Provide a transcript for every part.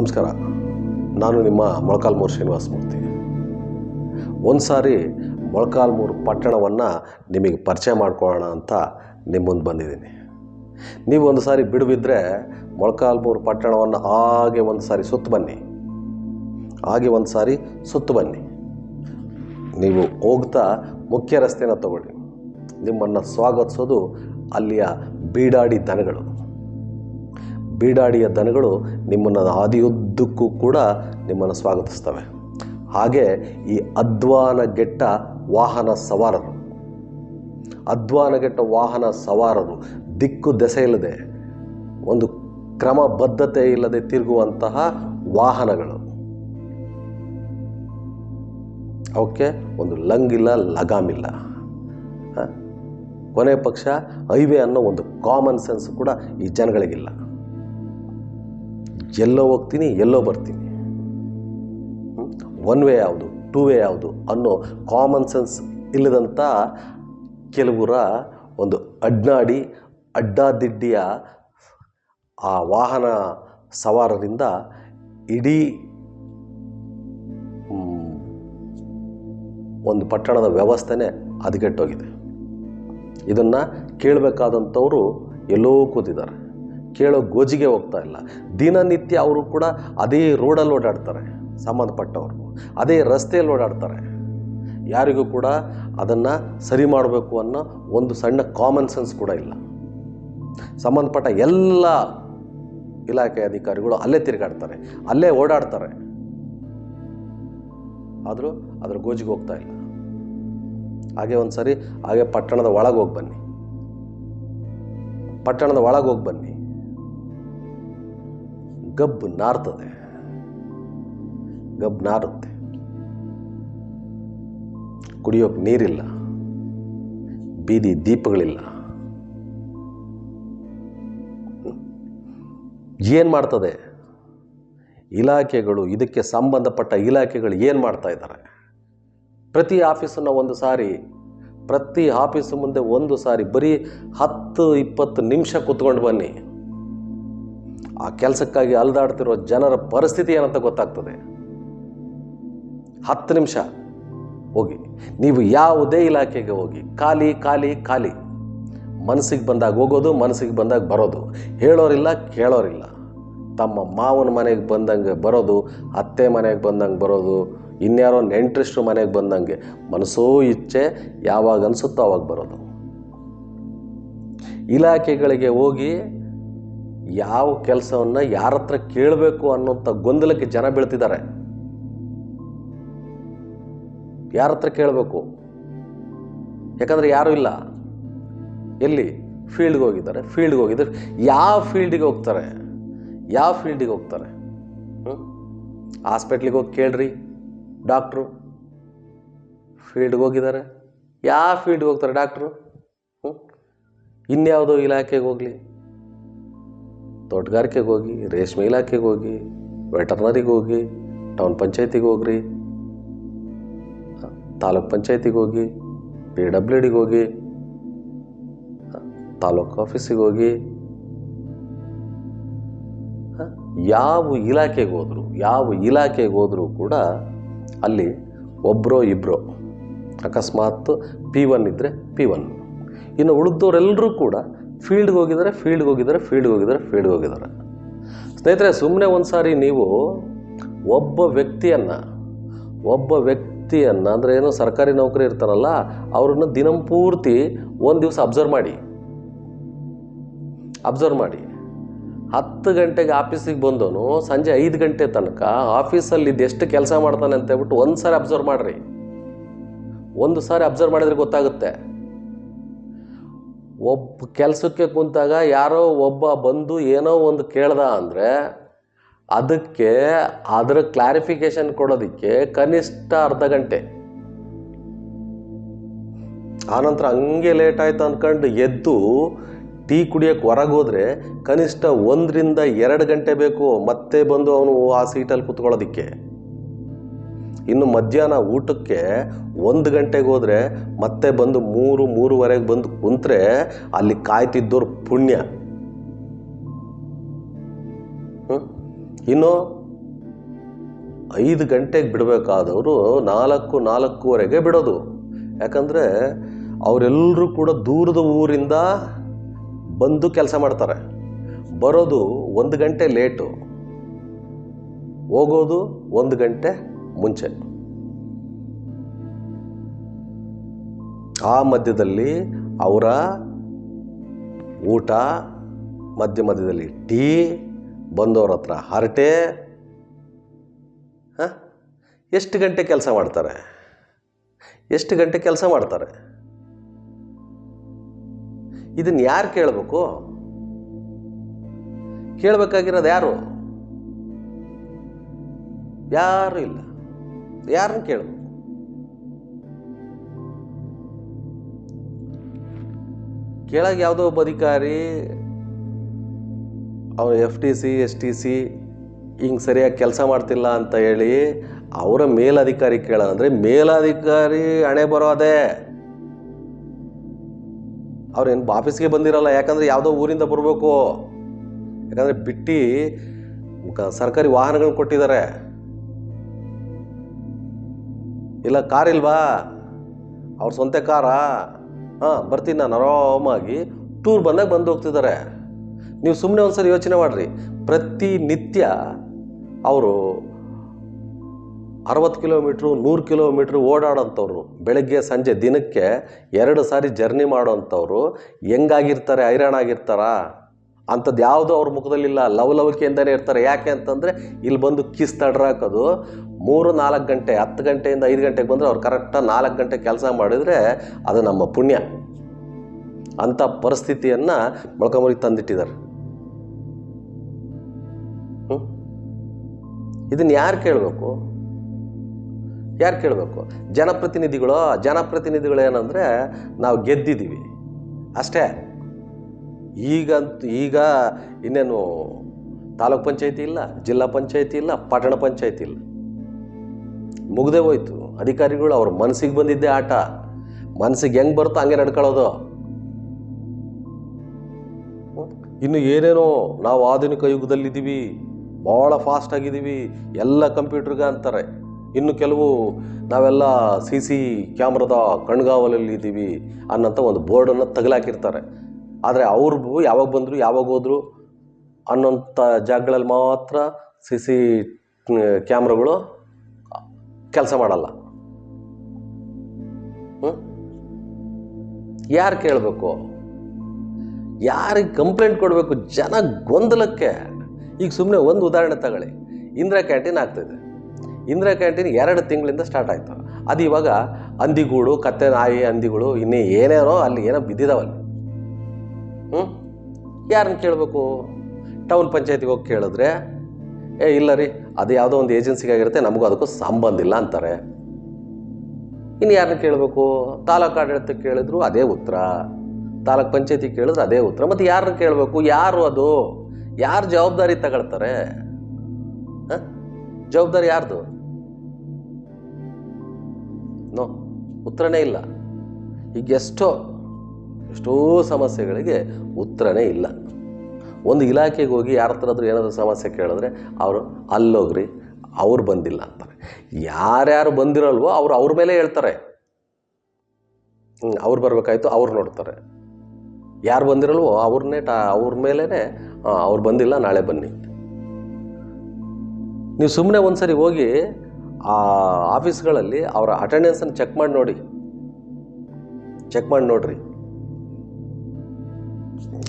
ನಮಸ್ಕಾರ. ನಾನು ನಿಮ್ಮ ಮೊಳಕಾಲ್ಮೂರು ಶ್ರೀನಿವಾಸ ಮೂರ್ತಿ. ಒಂದು ಸಾರಿ ಮೊಳಕಾಲ್ಮೂರು ಪಟ್ಟಣವನ್ನು ನಿಮಗೆ ಪರಿಚಯ ಮಾಡಿಕೊಳ್ಳೋಣ ಅಂತ ನಿಮ್ಮ ಬಂದಿದ್ದೀನಿ. ನೀವು ಒಂದು ಸಾರಿ ಬಿಡುವಿದ್ದರೆ ಮೊಳಕಾಲ್ಮೂರು ಪಟ್ಟಣವನ್ನು ಹಾಗೆ ಒಂದು ಸಾರಿ ಸುತ್ತು ಬನ್ನಿ. ಹಾಗೆ ಒಂದು ಸಾರಿ ಸುತ್ತು ಬನ್ನಿ. ನೀವು ಹೋಗ್ತಾ ಮುಖ್ಯ ರಸ್ತೆನ ತಗೊಳ್ಳಿ. ನಿಮ್ಮನ್ನು ಸ್ವಾಗತಿಸೋದು ಅಲ್ಲಿಯ ಬೀಡಾಡಿ ದನಗಳು. ಬೀಡಾಡಿಯ ದನಗಳು ನಿಮ್ಮನ್ನು ಹಾದಿಯುದ್ದಕ್ಕೂ ಕೂಡ ನಿಮ್ಮನ್ನು ಸ್ವಾಗತಿಸ್ತವೆ. ಹಾಗೆ ಈ ಅಧ್ವಾನಗೆಟ್ಟ ವಾಹನ ಸವಾರರು. ಅಧ್ವಾನಗೆಟ್ಟ ವಾಹನ ಸವಾರರು ದಿಕ್ಕು ದೆಸೆ ಇಲ್ಲದೆ, ಒಂದು ಕ್ರಮಬದ್ಧತೆ ಇಲ್ಲದೆ ತಿರುಗುವಂತಹ ವಾಹನಗಳು. ಅವಕ್ಕೆ ಒಂದು ಲಂಗಿಲ್ಲ ಇಲ್ಲ ಕೊನೆ ಪಕ್ಷ ಹೈವೇ ಅನ್ನೋ ಒಂದು ಕಾಮನ್ ಸೆನ್ಸ್ ಕೂಡ ಈ ಜನಗಳಿಗಿಲ್ಲ. ಎಲ್ಲೋ ಹೋಗ್ತೀನಿ, ಎಲ್ಲೋ ಬರ್ತೀನಿ. ಒನ್ ವೇ ಯಾವುದು ಟೂ ವೇ ಯಾವುದು ಅನ್ನೋ ಕಾಮನ್ ಸೆನ್ಸ್ ಇಲ್ಲದಂಥ ಕೆಲವರ ಒಂದು ಅಡ್ನಾಡಿ, ಅಡ್ಡಾದಿಡ್ಡಿಯ ಆ ವಾಹನ ಸವಾರರಿಂದ ಇಡೀ ಒಂದು ಪಟ್ಟಣದ ವ್ಯವಸ್ಥೆನೇ ಹದಗೆಟ್ಟೋಗಿದೆ ಇದನ್ನು ಕೇಳಬೇಕಾದಂಥವರು ಎಲ್ಲೋ ಕೂತಿದ್ದಾರೆ. ಕೇಳೋ ಗೋಜಿಗೆ ಹೋಗ್ತಾ ಇಲ್ಲ. ದಿನನಿತ್ಯ ಅವರು ಕೂಡ ಅದೇ ರೋಡಲ್ಲಿ ಓಡಾಡ್ತಾರೆ, ಸಂಬಂಧಪಟ್ಟವರು. ಅದೇ ರಸ್ತೆಯಲ್ಲಿ ಓಡಾಡ್ತಾರೆ. ಯಾರಿಗೂ ಕೂಡ ಅದನ್ನು ಸರಿ ಮಾಡಬೇಕು ಅನ್ನೋ ಒಂದು ಸಣ್ಣ ಕಾಮನ್ ಸೆನ್ಸ್ ಕೂಡ ಇಲ್ಲ. ಸಂಬಂಧಪಟ್ಟ ಎಲ್ಲ ಇಲಾಖೆ ಅಧಿಕಾರಿಗಳು ಅಲ್ಲೇ ತಿರುಗಾಡ್ತಾರೆ, ಅಲ್ಲೇ ಓಡಾಡ್ತಾರೆ. ಆದರೂ ಅದ್ರ ಗೋಜಿಗೆ ಹೋಗ್ತಾ ಇಲ್ಲ. ಹಾಗೆ ಒಂದು ಸರಿ ಹಾಗೆ ಪಟ್ಟಣದ ಒಳಗೆ ಹೋಗಿ ಬನ್ನಿ. ಪಟ್ಟಣದ ಒಳಗೆ ಹೋಗಿ ಬನ್ನಿ. ಗಬ್ಬು ನಾರ್ತದೆ. ಗಬ್ಬು ನಾರುತ್ತೆ. ಕುಡಿಯೋಕೆ ನೀರಿಲ್ಲ. ಬೀದಿ ದೀಪಗಳಿಲ್ಲ. ಏನು ಮಾಡ್ತದೆ? ಇಲಾಖೆಗಳು, ಇದಕ್ಕೆ ಸಂಬಂಧಪಟ್ಟ ಇಲಾಖೆಗಳು ಏನು ಮಾಡ್ತಾ ಇದ್ದಾರೆ? ಪ್ರತಿ ಆಫೀಸನ್ನು ಒಂದು ಸಾರಿ, ಪ್ರತಿ ಆಫೀಸು ಮುಂದೆ ಒಂದು ಸಾರಿ ಬರೀ ಹತ್ತು, ಇಪ್ಪತ್ತು ನಿಮಿಷ ಕೂತ್ಕೊಂಡು ಬನ್ನಿ. ಆ ಕೆಲಸಕ್ಕಾಗಿ ಅಲ್ದಾಡ್ತಿರೋ ಜನರ ಪರಿಸ್ಥಿತಿ ಏನಂತ ಗೊತ್ತಾಗ್ತದೆ? ಹತ್ತು ನಿಮಿಷ. ಹೋಗಿ. ನೀವು ಯಾವುದೇ ಇಲಾಖೆಗೆ ಹೋಗಿ. ಖಾಲಿ ಖಾಲಿ ಖಾಲಿ. ಮನಸ್ಸಿಗೆ ಬಂದಾಗ ಹೋಗೋದು, ಮನಸ್ಸಿಗೆ ಬಂದಾಗ ಬರೋದು. ಹೇಳೋರಿಲ್ಲ, ಕೇಳೋರಿಲ್ಲ. ತಮ್ಮ ಮಾವನ ಮನೆಗೆ ಬಂದಂಗೆ ಬರೋದು, ಅತ್ತೆ ಮನೆಗೆ ಬಂದಂಗೆ ಬರೋದು, ಇನ್ಯಾರೋ ನೆಂಟ್ರಿಸ್ಟ್ರು ಮನೆಗೆ ಬಂದಂಗೆ ಮನಸ್ಸೋ ಇಚ್ಛೆ ಯಾವಾಗ ಅನಿಸುತ್ತೋ ಅವಾಗ ಬರೋದು. ಇಲಾಖೆಗಳಿಗೆ ಹೋಗಿ ಯಾವ ಕೆಲಸವನ್ನು ಯಾರ ಹತ್ರ ಕೇಳಬೇಕು ಅನ್ನೋಂಥ ಗೊಂದಲಕ್ಕೆ ಜನ ಬೀಳ್ತಿದ್ದಾರೆ. ಯಾರ ಹತ್ರ ಕೇಳಬೇಕು? ಯಾಕಂದರೆ ಯಾರೂ ಇಲ್ಲ. ಎಲ್ಲಿ? ಫೀಲ್ಡ್ಗೆ ಹೋಗಿದ್ದಾರೆ. ಫೀಲ್ಡ್ಗೆ ಹೋಗಿದ್ದಾರೆ. ಯಾವ ಫೀಲ್ಡಿಗೆ ಹೋಗ್ತಾರೆ? ಯಾವ ಫೀಲ್ಡಿಗೆ ಹೋಗ್ತಾರೆ? ಹಾಸ್ಪಿಟ್ಲಿಗೆ ಹೋಗಿ ಕೇಳ್ರಿ. ಡಾಕ್ಟ್ರು ಫೀಲ್ಡ್ಗೆ ಹೋಗಿದ್ದಾರೆ. ಯಾವ ಫೀಲ್ಡ್ಗೆ ಹೋಗ್ತಾರೆ ಡಾಕ್ಟ್ರು ಹ್ಞೂ ಇನ್ಯಾವುದೋ ಇಲಾಖೆಗೆ ಹೋಗಲಿ. ತೋಟಗಾರಿಕೆಗೆ ಹೋಗಿ, ರೇಷ್ಮೆ ಇಲಾಖೆಗೆ ಹೋಗಿ, ವೆಟರ್ನರಿಗೆ ಹೋಗಿ, ಟೌನ್ ಪಂಚಾಯತಿಗೆ ಹೋಗ್ರಿ. ತಾಲೂಕ್ ಪಂಚಾಯತಿಗೆ ಹೋಗಿ, ಪಿ ಡಬ್ಲ್ಯೂ ಡಿಗೆ ಹೋಗಿ, ತಾಲೂಕು ಆಫೀಸಿಗೆ ಹೋಗಿ, ಯಾವ ಇಲಾಖೆಗೆ ಹೋದ್ರು, ಯಾವ ಇಲಾಖೆಗೆ ಹೋದರೂ ಕೂಡ ಅಲ್ಲಿ ಒಬ್ಬರೋ ಇಬ್ಬರೋ ಅಕಸ್ಮಾತ್ ಪಿ ಒನ್ ಇದ್ದರೆ ಪಿ ಒನ್. ಇನ್ನು ಉಳಿದವರೆಲ್ಲರೂ ಕೂಡ ಫೀಲ್ಡ್ಗೆ ಹೋಗಿದ್ದಾರೆ ಫೀಲ್ಡ್ಗೆ ಹೋಗಿದ್ದಾರೆ ಫೀಲ್ಡ್ಗೆ ಹೋಗಿದ್ದಾರೆ ಫೀಲ್ಡ್ಗೆ ಹೋಗಿದ್ದಾರೆ. ಸ್ನೇಹಿತರೆ ಸುಮ್ಮನೆ ಒಂದು ಸಾರಿ ನೀವು ಒಬ್ಬ ವ್ಯಕ್ತಿಯನ್ನು ಒಬ್ಬ ವ್ಯಕ್ತಿಯನ್ನು, ಅಂದರೆ ಏನು ಸರ್ಕಾರಿ ನೌಕರಿ ಇರ್ತಾರಲ್ಲ, ಅವ್ರನ್ನ ದಿನಂಪೂರ್ತಿ ಒಂದು ದಿವಸ ಅಬ್ಸರ್ವ್ ಮಾಡಿ. ಅಬ್ಸರ್ವ್ ಮಾಡಿ. ಹತ್ತು ಗಂಟೆಗೆ ಆಫೀಸಿಗೆ ಬಂದವನು ಸಂಜೆ ಐದು ಗಂಟೆ ತನಕ ಆಫೀಸಲ್ಲಿ ಎಷ್ಟು ಕೆಲಸ ಮಾಡ್ತಾನೆ ಅಂತ ಹೇಳ್ಬಿಟ್ಟು ಒಂದು ಸಾರಿ ಅಬ್ಸರ್ವ್ ಮಾಡಿರಿ. ಒಂದು ಸಾರಿ ಅಬ್ಸರ್ವ್ ಮಾಡಿದ್ರೆ ಗೊತ್ತಾಗುತ್ತೆ. ಒಬ್ಬ ಕೆಲಸಕ್ಕೆ ಕುಂತಾಗ ಯಾರೋ ಒಬ್ಬ ಬಂದು ಏನೋ ಒಂದು ಕೇಳ್ದ ಅಂದರೆ ಅದಕ್ಕೆ ಅದರ ಕ್ಲಾರಿಫಿಕೇಶನ್ ಕೊಡೋದಕ್ಕೆ ಕನಿಷ್ಠ ಅರ್ಧ ಗಂಟೆ. ಆನಂತರ ಹಂಗೆ ಲೇಟ್ ಆಯ್ತು ಅಂದ್ಕೊಂಡು ಎದ್ದು ಟೀ ಕುಡಿಯೋಕ್ಕೆ ಹೊರಗೆ ಹೋದರೆ ಕನಿಷ್ಠ ಒಂದರಿಂದ ಎರಡು ಗಂಟೆ ಬೇಕು ಮತ್ತೆ ಬಂದು ಅವನು ಆ ಸೀಟಲ್ಲಿ ಕೂತ್ಕೊಳ್ಳೋದಕ್ಕೆ. ಇನ್ನು ಮಧ್ಯಾಹ್ನ ಊಟಕ್ಕೆ ಒಂದು ಗಂಟೆಗೆ ಹೋದರೆ ಮತ್ತೆ ಬಂದು ಮೂರು, ಮೂರುವರೆಗೆ ಬಂದು ಕುಂತ್ರೆ ಅಲ್ಲಿ ಕಾಯ್ತಿದ್ದವ್ರು ಪುಣ್ಯ? ಇನ್ನು ಐದು ಗಂಟೆಗೆ ಬಿಡಬೇಕಾದವರು ನಾಲ್ಕು, ನಾಲ್ಕೂವರೆಗೆ ಬಿಡೋದು. ಯಾಕಂದರೆ ಅವರೆಲ್ಲರೂ ಕೂಡ ದೂರದ ಊರಿಂದ ಬಂದು ಕೆಲಸ ಮಾಡ್ತಾರೆ. ಬರೋದು ಒಂದು ಗಂಟೆ ಲೇಟು. ಹೋಗೋದು ಒಂದು ಗಂಟೆ ಮುಂಚೆ. ಆ ಮಧ್ಯದಲ್ಲಿ ಅವರ ಊಟ, ಮಧ್ಯ ಮಧ್ಯದಲ್ಲಿ ಟೀ, ಬಂದವ್ರ ಹತ್ರ ಹರಟೆ. ಎಷ್ಟು ಗಂಟೆ ಕೆಲಸ ಮಾಡ್ತಾರೆ? ಎಷ್ಟು ಗಂಟೆ ಕೆಲಸ ಮಾಡ್ತಾರೆ? ಇದನ್ನು ಯಾರು ಕೇಳಬೇಕು? ಕೇಳಬೇಕಾಗಿರೋದು ಯಾರು? ಯಾರು ಇಲ್ಲ. ಯಾರನ್ನ ಕೇಳು. ಕೇಳಾಗ ಯಾವುದೋ ಒಬ್ಬ ಅಧಿಕಾರಿ, ಅವ್ರು F T C, S T C, ಹಿಂಗೆ ಸರಿಯಾಗಿ ಕೆಲಸ ಮಾಡ್ತಿಲ್ಲ ಅಂತ ಹೇಳಿ ಅವರ ಮೇಲಧಿಕಾರಿ ಕೇಳ ಮೇಲಾಧಿಕಾರಿ ಹಣೆ ಬರೋ ಅದೇ ಅವ್ರೇನು ಆಫೀಸ್ಗೆ ಬಂದಿರಲ್ಲ, ಯಾಕಂದರೆ ಯಾವುದೋ ಊರಿಂದ ಬರಬೇಕು. ಯಾಕಂದರೆ ಬಿಟ್ಟು ಸರ್ಕಾರಿ ವಾಹನಗಳನ್ನ ಕೊಟ್ಟಿದ್ದಾರೆ. ಇಲ್ಲ ಕಾರ್ ಇಲ್ವಾ? ಅವ್ರ ಸ್ವಂತ ಕಾರಾ ಹಾಂ, ಬರ್ತೀನಿ ನಾನು, ಆರಾಮಾಗಿ. ಟೂರ್ ಬಂದಾಗ ಬಂದು ಹೋಗ್ತಿದ್ದಾರೆ. ನೀವು ಸುಮ್ಮನೆ ಒಂದ್ಸರಿ ಯೋಚನೆ ಮಾಡಿರಿ. ಪ್ರತಿನಿತ್ಯ ಅವರು ಅರವತ್ತು ಕಿಲೋಮೀಟ್ರು, ನೂರು ಕಿಲೋಮೀಟ್ರ್ ಓಡಾಡೋಂಥವ್ರು. ಬೆಳಗ್ಗೆ, ಸಂಜೆ, ದಿನಕ್ಕೆ ಎರಡು ಸಾರಿ ಜರ್ನಿ ಮಾಡೋಂಥವ್ರು. ಹೆಂಗಾಗಿರ್ತಾರೆ, ಹೈರಾಣಾಗಿರ್ತಾರಾ? ಅಂಥದ್ದು ಯಾವುದೂ ಅವ್ರ ಮುಖದಲ್ಲಿಲ್ಲ ಲವಲವಿಕೆಯಿಂದನೇ ಇರ್ತಾರೆ. ಯಾಕೆ ಅಂತಂದರೆ ಇಲ್ಲಿ ಬಂದು ಕಿಸ್ ತಡ್ರಾಕೋದು ಮೂರು, ನಾಲ್ಕು ಗಂಟೆ, ಹತ್ತು ಗಂಟೆಯಿಂದ ಐದು ಗಂಟೆಗೆ ಬಂದರೆ ಅವ್ರು ಕರೆಕ್ಟಾಗಿ ನಾಲ್ಕು ಗಂಟೆ ಕೆಲಸ ಮಾಡಿದರೆ ಅದು ನಮ್ಮ ಪುಣ್ಯ. ಅಂಥ ಪರಿಸ್ಥಿತಿಯನ್ನು ಮೊಳಕಮರಿಗೆ ತಂದಿಟ್ಟಿದ್ದಾರೆ. ಇದನ್ನು ಯಾರು ಕೇಳಬೇಕು? ಯಾರು ಕೇಳಬೇಕು? ಜನಪ್ರತಿನಿಧಿಗಳು ಜನಪ್ರತಿನಿಧಿಗಳು ಏನಂದರೆ ನಾವು ಗೆದ್ದಿದ್ದೀವಿ. ಅಷ್ಟೇ. ಈಗಂತೂ ಈಗ ಇನ್ನೇನು ತಾಲೂಕ್ ಪಂಚಾಯತಿ ಇಲ್ಲ, ಜಿಲ್ಲಾ ಪಂಚಾಯತಿ ಇಲ್ಲ, ಪಟ್ಟಣ ಪಂಚಾಯತಿ ಇಲ್ಲ. ಮುಗ್ದೇ ಹೋಯ್ತು. ಅಧಿಕಾರಿಗಳು ಅವ್ರ ಮನಸ್ಸಿಗೆ ಬಂದಿದ್ದೆ ಆಟ. ಮನಸ್ಸಿಗೆ ಹೆಂಗೆ ಬರುತ್ತೋ ಹಂಗೆ ನಡ್ಕೊಳ್ಳೋದು. ಇನ್ನು ಏನೇನೋ ನಾವು ಆಧುನಿಕ ಯುಗದಲ್ಲಿದ್ದೀವಿ ಭಾಳ ಫಾಸ್ಟ್ ಆಗಿದ್ದೀವಿ, ಎಲ್ಲ ಕಂಪ್ಯೂಟರ್ಗೆ ಅಂತಾರೆ. ಇನ್ನು ಕೆಲವು ನಾವೆಲ್ಲ ಸಿ ಸಿ ಕ್ಯಾಮ್ರದ ಕಣ್ಗಾವಲಲ್ಲಿ ಇದ್ದೀವಿ ಅನ್ನೋಂಥ ಒಂದು ಬೋರ್ಡನ್ನು ತಗಲಾಕಿರ್ತಾರೆ ಆದರೆ ಅವ್ರು ಯಾವಾಗ ಬಂದರು, ಯಾವಾಗ ಹೋದ್ರು ಅನ್ನೋಂಥ ಜಾಗಗಳಲ್ಲಿ ಮಾತ್ರ ಸಿ ಸಿ ಕ್ಯಾಮ್ರಾಗಳು ಕೆಲಸ ಮಾಡಲ್ಲ. ಯಾರು ಕೇಳಬೇಕು? ಯಾರಿಗೆ ಕಂಪ್ಲೇಂಟ್ ಕೊಡಬೇಕು? ಜನ ಗೊಂದಲಕ್ಕೆ. ಈಗ ಸುಮ್ಮನೆ ಒಂದು ಉದಾಹರಣೆ ತಗೊಳ್ಳಿ. ಇಂದಿರಾ ಕ್ಯಾಂಟೀನ್ ಆಗ್ತಿದೆ. ಇಂದಿರಾ ಕ್ಯಾಂಟೀನ್ ಎರಡು ತಿಂಗಳಿಂದ ಸ್ಟಾರ್ಟ್ ಆಯಿತು. ಅದು ಇವಾಗ ಹಂದಿಗೂಡು, ಕತ್ತೆ ನಾಯಿ ಹಂದಿಗಳು ಇನ್ನೇ ಏನೇನೋ ಅಲ್ಲಿ ಏನೋ ಬಿದ್ದಿದಾವಲ್ಲಿ. ಹ್ಞೂ ಯಾರನ್ನ ಕೇಳಬೇಕು? ಟೌನ್ ಪಂಚಾಯತಿಗೆ ಹೋಗಿ ಕೇಳಿದ್ರೆ, ಏ, ಇಲ್ಲ ರೀ, ಅದು ಯಾವುದೋ ಒಂದು ಏಜೆನ್ಸಿಗೆ ಆಗಿರುತ್ತೆ ನಮಗೂ ಅದಕ್ಕೂ ಸಂಬಂಧ ಇಲ್ಲ ಅಂತಾರೆ. ಇನ್ನು ಯಾರನ್ನ ಕೇಳಬೇಕು? ತಾಲೂಕು ಆಡಳಿತಕ್ಕೆ ಕೇಳಿದ್ರು ಅದೇ ಉತ್ತರ. ತಾಲೂಕ್ ಪಂಚಾಯತಿ ಕೇಳಿದ್ರೆ ಅದೇ ಉತ್ತರ. ಮತ್ತು ಯಾರನ್ನ ಕೇಳಬೇಕು? ಯಾರು ಅದು? ಯಾರು ಜವಾಬ್ದಾರಿ ತಗೊಳ್ತಾರೆ? ಜವಾಬ್ದಾರಿ ಯಾರ್ದು? ನೋ, ಉತ್ತರನೇ ಇಲ್ಲ. ಈಗ ಎಷ್ಟೋ ಎಷ್ಟೋ ಸಮಸ್ಯೆಗಳಿಗೆ ಉತ್ತರನೇ ಇಲ್ಲ. ಒಂದು ಇಲಾಖೆಗೆ ಹೋಗಿ ಯಾರ ಹತ್ರ ಏನಾದರೂ ಸಮಸ್ಯೆ ಕೇಳಿದ್ರೆ ಅವರು ಅಲ್ಲೋಗ್ರಿ, ಅವ್ರು ಬಂದಿಲ್ಲ ಅಂತಾರೆ. ಯಾರ್ಯಾರು ಬಂದಿರಲ್ವೋ ಅವ್ರು ಅವ್ರ ಮೇಲೆ ಹೇಳ್ತಾರೆ. ಅವ್ರು ಬರಬೇಕಾಯ್ತು, ಅವ್ರು ನೋಡ್ತಾರೆ. ಯಾರು ಬಂದಿರಲ್ವೋ ಅವ್ರನ್ನೇ ಟಾ, ಅವ್ರ ಮೇಲೇ ಅವ್ರು ಬಂದಿಲ್ಲ, ನಾಳೆ ಬನ್ನಿ. ನೀವು ಸುಮ್ಮನೆ ಒಂದ್ಸರಿ ಹೋಗಿ ಆ ಆಫೀಸ್ಗಳಲ್ಲಿ ಅವರ ಅಟೆಂಡೆನ್ಸನ್ನು ಚೆಕ್ ಮಾಡಿ ನೋಡಿ. ಚೆಕ್ ಮಾಡಿ ನೋಡ್ರಿ.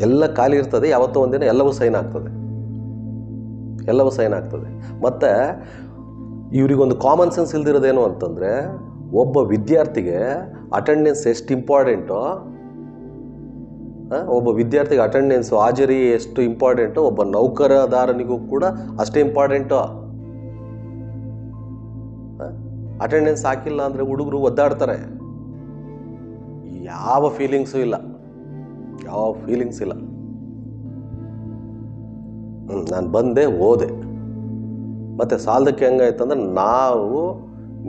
ಎಲ್ಲ ಖಾಲಿ ಇರ್ತದೆ, ಯಾವತ್ತೋ ಒಂದಿನ ಎಲ್ಲವೂ ಸೈನ್ ಆಗ್ತದೆ. ಎಲ್ಲವೂ ಸೈನ್ ಆಗ್ತದೆ. ಮತ್ತು ಇವರಿಗೊಂದು ಕಾಮನ್ ಸೆನ್ಸ್ ಇಲ್ದಿರೋದೇನು ಅಂತಂದರೆ, ಒಬ್ಬ ವಿದ್ಯಾರ್ಥಿಗೆ ಅಟೆಂಡೆನ್ಸ್ ಎಷ್ಟು ಇಂಪಾರ್ಟೆಂಟು ಒಬ್ಬ ವಿದ್ಯಾರ್ಥಿಗೆ ಅಟೆಂಡೆನ್ಸು ಹಾಜರಿ ಎಷ್ಟು ಇಂಪಾರ್ಟೆಂಟು ಒಬ್ಬ ನೌಕರದಾರನಿಗೂ ಕೂಡ ಅಷ್ಟೇ ಇಂಪಾರ್ಟೆಂಟು ಅಟೆಂಡೆನ್ಸ್ ಹಾಕಿಲ್ಲ ಅಂದರೆ ಹುಡುಗರು ಒದ್ದಾಡ್ತಾರೆ. ಯಾವ ಫೀಲಿಂಗ್ಸು ಇಲ್ಲ. ಯಾವ ಫೀಲಿಂಗ್ಸ್ ಇಲ್ಲ. ನಾನು ಬಂದೆ ಓದೆ ಮತ್ತು ಸಾಲದಕ್ಕೆ ಹೆಂಗಾಯ್ತಂದ್ರೆ ನಾವು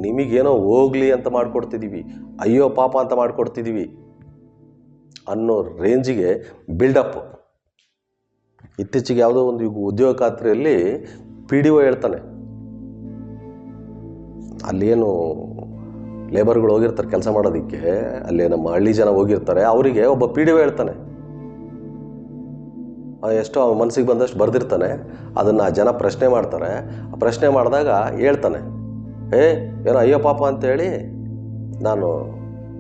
ನಿಮಗೇನೋ ಹೋಗ್ಲಿ ಅಂತ ಮಾಡಿಕೊಡ್ತಿದ್ದೀವಿ ಅಯ್ಯೋ ಪಾಪ ಅಂತ ಮಾಡಿಕೊಡ್ತಿದ್ದೀವಿ ಅನ್ನೋ ರೇಂಜಿಗೆ ಬಿಲ್ಡಪ್ ಇತ್ತೀಚೆಗೆ ಯಾವುದೋ ಒಂದು ಉದ್ಯೋಗ ಖಾತ್ರಿಯಲ್ಲಿ ಪಿ ಡಿ ಒ ಹೇಳ್ತಾನೆ. ಅಲ್ಲೇನು ಲೇಬರ್ಗಳು ಹೋಗಿರ್ತಾರೆ, ಕೆಲಸ ಮಾಡೋದಕ್ಕೆ. ಅಲ್ಲಿ ನಮ್ಮ ಹಳ್ಳಿ ಜನ ಹೋಗಿರ್ತಾರೆ, ಅವರಿಗೆ ಒಬ್ಬ ಪಿ ಡಿ ಒ ಹೇಳ್ತಾನೆ. ಎಷ್ಟೋ ಮನಸ್ಸಿಗೆ ಬಂದಷ್ಟು ಬರೆದಿರ್ತಾನೆ. ಅದನ್ನು ಜನ ಪ್ರಶ್ನೆ ಮಾಡ್ತಾರೆ. ಪ್ರಶ್ನೆ ಮಾಡಿದಾಗ ಹೇಳ್ತಾನೆ. ಏ, ಏನೋ ಅಯ್ಯೋ ಪಾಪ ಅಂತೇಳಿ ನಾನು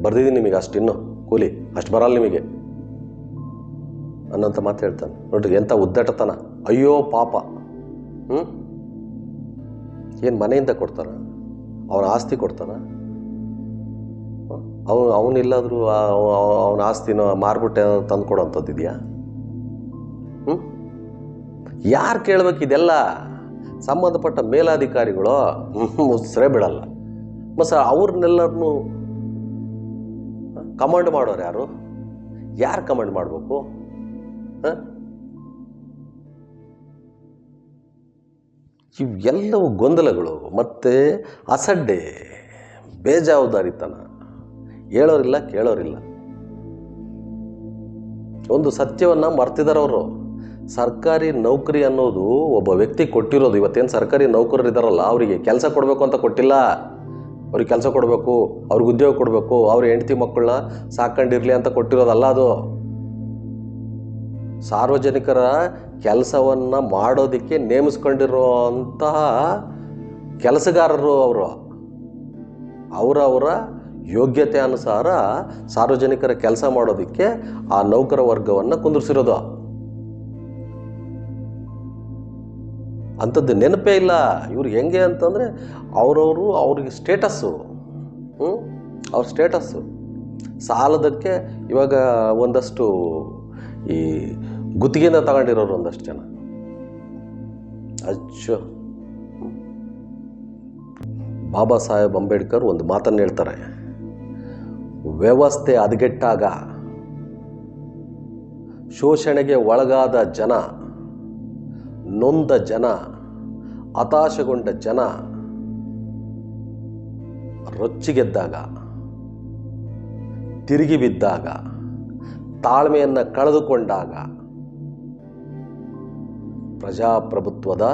ಬರೆದಿದ್ದೀನಿ ನಿಮಗೆ ಅಷ್ಟು ಇನ್ನು. ಕೂಲಿ, ಅಷ್ಟು ಬರಲ್ಲ ನಿಮಗೆ. ಅನ್ನೋಂಥ ಮಾತು ಹೇಳ್ತಾನೆ. ನೋಡ್ರಿ, ಎಂಥ ಉದ್ದಟತನ. ಅಯ್ಯೋ ಪಾಪ. ಹ್ಞೂ ಏನು ಮನೆಯಿಂದ ಕೊಡ್ತಾರ? ಅವನ ಆಸ್ತಿ ಕೊಡ್ತಾನ? ಅವನು, ಅವನಿಲ್ಲಾದರೂ ಅವನ ಆಸ್ತಿನ ಮಾರ್ಬಿಟ್ಟೆ ತಂದು ಕೊಡೋಂಥದ್ದು ಇದೆಯಾ ಯಾರು ಕೇಳಬೇಕು ಇದೆಲ್ಲ? ಸಂಬಂಧಪಟ್ಟ ಮೇಲಾಧಿಕಾರಿಗಳು? ಮುಸ್ರೆ ಬಿಡಲ್ಲ. ಮತ್ತು ಅವ್ರನ್ನೆಲ್ಲರನ್ನು ಕಮಾಂಡ್ ಮಾಡೋರು ಯಾರು? ಯಾರು ಕಮಾಂಡ್ ಮಾಡಬೇಕು? ಇವೆಲ್ಲವೂ ಗೊಂದಲಗಳು, ಮತ್ತು ಅಸಡ್ಡೆ, ಬೇಜವಾಬ್ದಾರಿತನ. ಹೇಳೋರಿಲ್ಲ, ಕೇಳೋರಿಲ್ಲ. ಒಂದು ಸತ್ಯವನ್ನು ಮರ್ತಿದಾರವರು. ಸರ್ಕಾರಿ ನೌಕರಿ ಅನ್ನೋದು ಒಬ್ಬ ವ್ಯಕ್ತಿ ಕೊಟ್ಟಿರೋದು. ಇವತ್ತೇನು ಸರ್ಕಾರಿ ನೌಕರರು ಇದ್ದಾರಲ್ಲ ಅವರಿಗೆ ಕೆಲಸ ಕೊಡಬೇಕು ಅಂತ ಕೊಟ್ಟಿಲ್ಲ. ಅವ್ರಿಗೆ ಕೆಲಸ ಕೊಡಬೇಕು, ಅವ್ರಿಗೆ ಉದ್ಯೋಗ ಕೊಡಬೇಕು, ಅವ್ರ ಹೆಂಡತಿ ಮಕ್ಕಳನ್ನ ಸಾಕೊಂಡಿರಲಿ ಅಂತ ಕೊಟ್ಟಿರೋದಲ್ಲ ಅದು. ಸಾರ್ವಜನಿಕರ ಕೆಲಸವನ್ನು ಮಾಡೋದಕ್ಕೆ ನೇಮಿಸ್ಕೊಂಡಿರುವಂತಹ ಕೆಲಸಗಾರರು ಅವರು. ಅವರವರ ಯೋಗ್ಯತೆ ಅನುಸಾರ ಸಾರ್ವಜನಿಕರ ಕೆಲಸ ಮಾಡೋದಕ್ಕೆ ಆ ನೌಕರ ವರ್ಗವನ್ನು ಕುಂದಿರ್ಸಿರೋದು. ಅಂಥದ್ದು ನೆನಪೇ ಇಲ್ಲ. ಇವ್ರು ಹೆಂಗೆ ಅಂತಂದರೆ ಅವರವರು ಅವ್ರಿಗೆ ಸ್ಟೇಟಸ್ಸು. ಅವ್ರ ಸ್ಟೇಟಸ್ಸು. ಸಾಲದಕ್ಕೆ ಇವಾಗ ಒಂದಷ್ಟು ಈ ಗುತ್ತಿಗೆನ ತಗೊಂಡಿರೋರು ಒಂದಷ್ಟು ಜನ. ಅಚ್ಚು. ಬಾಬಾ ಸಾಹೇಬ್ ಅಂಬೇಡ್ಕರ್ ಒಂದು ಮಾತನ್ನು ಹೇಳ್ತಾರೆ. ವ್ಯವಸ್ಥೆ ಹದಗೆಟ್ಟಾಗ ಶೋಷಣೆಗೆ ಒಳಗಾದ ಜನ ನೊಂದ ಜನ ಹತಾಶಗೊಂಡ ಜನ ರೊಚ್ಚಿಗೆದ್ದಾಗ ತಿರುಗಿ ಬಿದ್ದಾಗ ತಾಳ್ಮೆಯನ್ನು ಕಳೆದುಕೊಂಡಾಗ ಪ್ರಜಾಪ್ರಭುತ್ವದ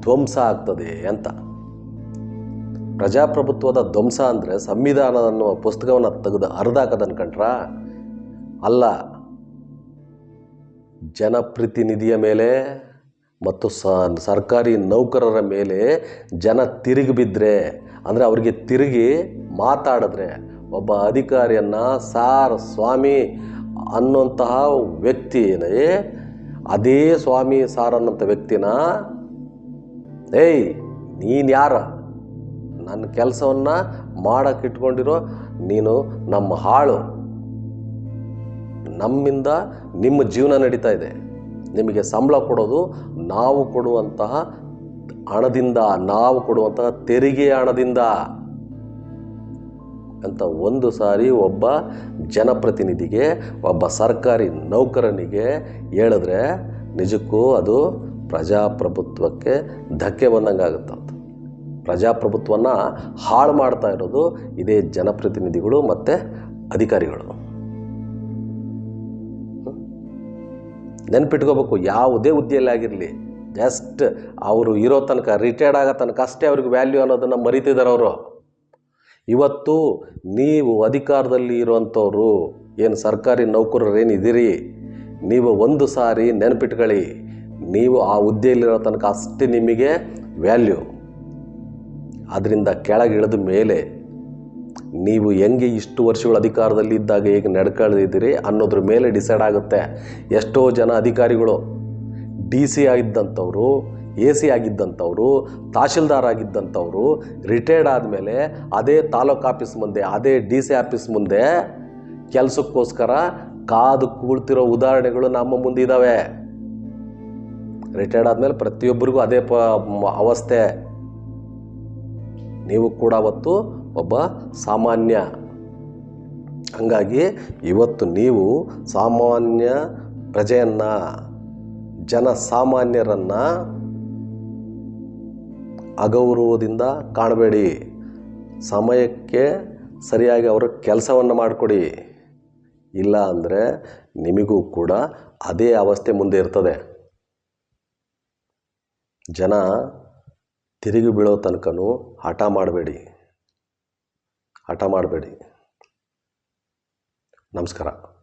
ಧ್ವಂಸ ಆಗ್ತದೆ ಅಂತ. ಪ್ರಜಾಪ್ರಭುತ್ವದ ಧ್ವಂಸ ಅಂದರೆ ಸಂವಿಧಾನ ಅನ್ನುವ ಪುಸ್ತಕವನ್ನು ತೆಗೆದು ಹರಿದಾಕದ ಅನ್ಕೊಂಡ್ರ ಅಲ್ಲ. ಜನಪ್ರತಿನಿಧಿಯ ಮೇಲೆ ಮತ್ತು ಸರ್ಕಾರಿ ನೌಕರರ ಮೇಲೆ ಜನ ತಿರುಗಿ ಬಿದ್ದರೆ ಅಂದರೆ ಅವರಿಗೆ ತಿರುಗಿ ಮಾತಾಡಿದ್ರೆ, ಒಬ್ಬ ಅಧಿಕಾರಿಯನ್ನು, ಸಾರ್ ಸ್ವಾಮಿ ಅನ್ನುವಂತಹ ವ್ಯಕ್ತಿನೇ ಅದೇ ಸ್ವಾಮಿ ಸಾರ್ ಅನ್ನೋಂಥ ವ್ಯಕ್ತಿನ, ಏಯ್, ನೀನು ಯಾರ? ನನ್ನ ಕೆಲಸವನ್ನು ಮಾಡಕ್ಕೆ ಇಟ್ಕೊಂಡಿರೋ ನೀನು ನಮ್ಮ ಹಾಳು. ನಮ್ಮಿಂದ ನಿಮ್ಮ ಜೀವನ ನಡೀತಾ ಇದೆ. ನಿಮಗೆ ಸಂಬಳ ಕೊಡೋದು ನಾವು ಕೊಡುವಂತಹ ಹಣದಿಂದ, ನಾವು ಕೊಡುವಂತಹ ತೆರಿಗೆ ಹಣದಿಂದ ಅಂತ ಒಂದು ಸಾರಿ ಒಬ್ಬ ಜನಪ್ರತಿನಿಧಿಗೆ, ಒಬ್ಬ ಸರ್ಕಾರಿ ನೌಕರನಿಗೆ ಹೇಳಿದ್ರೆ ನಿಜಕ್ಕೂ ಅದು ಪ್ರಜಾಪ್ರಭುತ್ವಕ್ಕೆ ಧಕ್ಕೆ ಬಂದಂಗೆ ಆಗುತ್ತಂತ ಪ್ರಜಾಪ್ರಭುತ್ವನ ಹಾಳು ಮಾಡ್ತಾ ಇರೋದು ಇದೇ ಜನಪ್ರತಿನಿಧಿಗಳು ಮತ್ತು ಅಧಿಕಾರಿಗಳು. ನೆನ್ಪಿಟ್ಕೋಬೇಕು, ಯಾವುದೇ ಹುದ್ದೆಯಲ್ಲಿ ಆಗಿರಲಿ. ಜಸ್ಟ್ ಅವರು ಇರೋ ತನಕ ರಿಟೈರ್ಡ್ ಆಗೋ ತನಕ ಅಷ್ಟೇ ಅವ್ರಿಗೆ ವ್ಯಾಲ್ಯೂ ಅನ್ನೋದನ್ನು ಮರಿತಿದ್ದಾರೆ ಅವರು. ಇವತ್ತು ನೀವು ಅಧಿಕಾರದಲ್ಲಿ ಇರುವಂಥವ್ರು, ಏನು ಸರ್ಕಾರಿ ನೌಕರರು ಏನಿದ್ದೀರಿ ನೀವು ಒಂದು ಸಾರಿ ನೆನಪಿಟ್ಕೊಳ್ಳಿ, ನೀವು ಆ ಹುದ್ದೆಯಲ್ಲಿರೋ ತನಕ ಅಷ್ಟೇ ನಿಮಗೆ ವ್ಯಾಲ್ಯೂ ಅದರಿಂದ ಕೆಳಗಿಳಿದ ಮೇಲೆ ನೀವು ಹೆಂಗೆ ಇಷ್ಟು ವರ್ಷಗಳು ಅಧಿಕಾರದಲ್ಲಿ ಇದ್ದಾಗ ಹೇಗೆ ನಡ್ಕೊಳ್ದಿದ್ದೀರಿ ಅನ್ನೋದ್ರ ಮೇಲೆ ಡಿಸೈಡ್ ಆಗುತ್ತೆ. ಎಷ್ಟೋ ಜನ ಅಧಿಕಾರಿಗಳು ಡಿ ಸಿ ಆಗಿದ್ದಂಥವ್ರು ಎ ಸಿ ಆಗಿದ್ದಂಥವ್ರು, ತಹಶೀಲ್ದಾರ್ ಆಗಿದ್ದಂಥವ್ರು ರಿಟೈರ್ಡ್ ಆದಮೇಲೆ ಅದೇ ತಾಲೂಕು ಆಫೀಸ್ ಮುಂದೆ, ಅದೇ ಡಿ ಸಿ ಆಫೀಸ್ ಮುಂದೆ ಕೆಲಸಕ್ಕೋಸ್ಕರ ಕಾದು ಕೂಳ್ತಿರೋ ಉದಾಹರಣೆಗಳು ನಮ್ಮ ಮುಂದಿದ್ದಾವೆ ರಿಟೈರ್ಡ್ ಆದಮೇಲೆ ಪ್ರತಿಯೊಬ್ಬರಿಗೂ ಅದೇ ಪ ಅವಸ್ಥೆ. ನೀವು ಕೂಡ ಅವತ್ತು ಒಬ್ಬ ಸಾಮಾನ್ಯ. ಹಂಗಾಗಿ ಇವತ್ತು ನೀವು ಸಾಮಾನ್ಯ ಪ್ರಜೆಯನ್ನು ಜನಸಾಮಾನ್ಯರನ್ನು ಅಗೌರವದಿಂದ ಕಾಣಬೇಡಿ. ಸಮಯಕ್ಕೆ ಸರಿಯಾಗಿ ಅವರ ಕೆಲಸವನ್ನು ಮಾಡಿಕೊಡಿ. ಇಲ್ಲ ಅಂದರೆ ನಿಮಗೂ ಕೂಡ ಅದೇ ಅವಸ್ಥೆ ಮುಂದೆ ಇರ್ತದೆ. ಜನ ತಿರುಗಿ ಬೀಳೋ ತನಕನೂ ಹಠ ಮಾಡಬೇಡಿ. ಹಠ ಮಾಡಬೇಡಿ. ನಮಸ್ಕಾರ.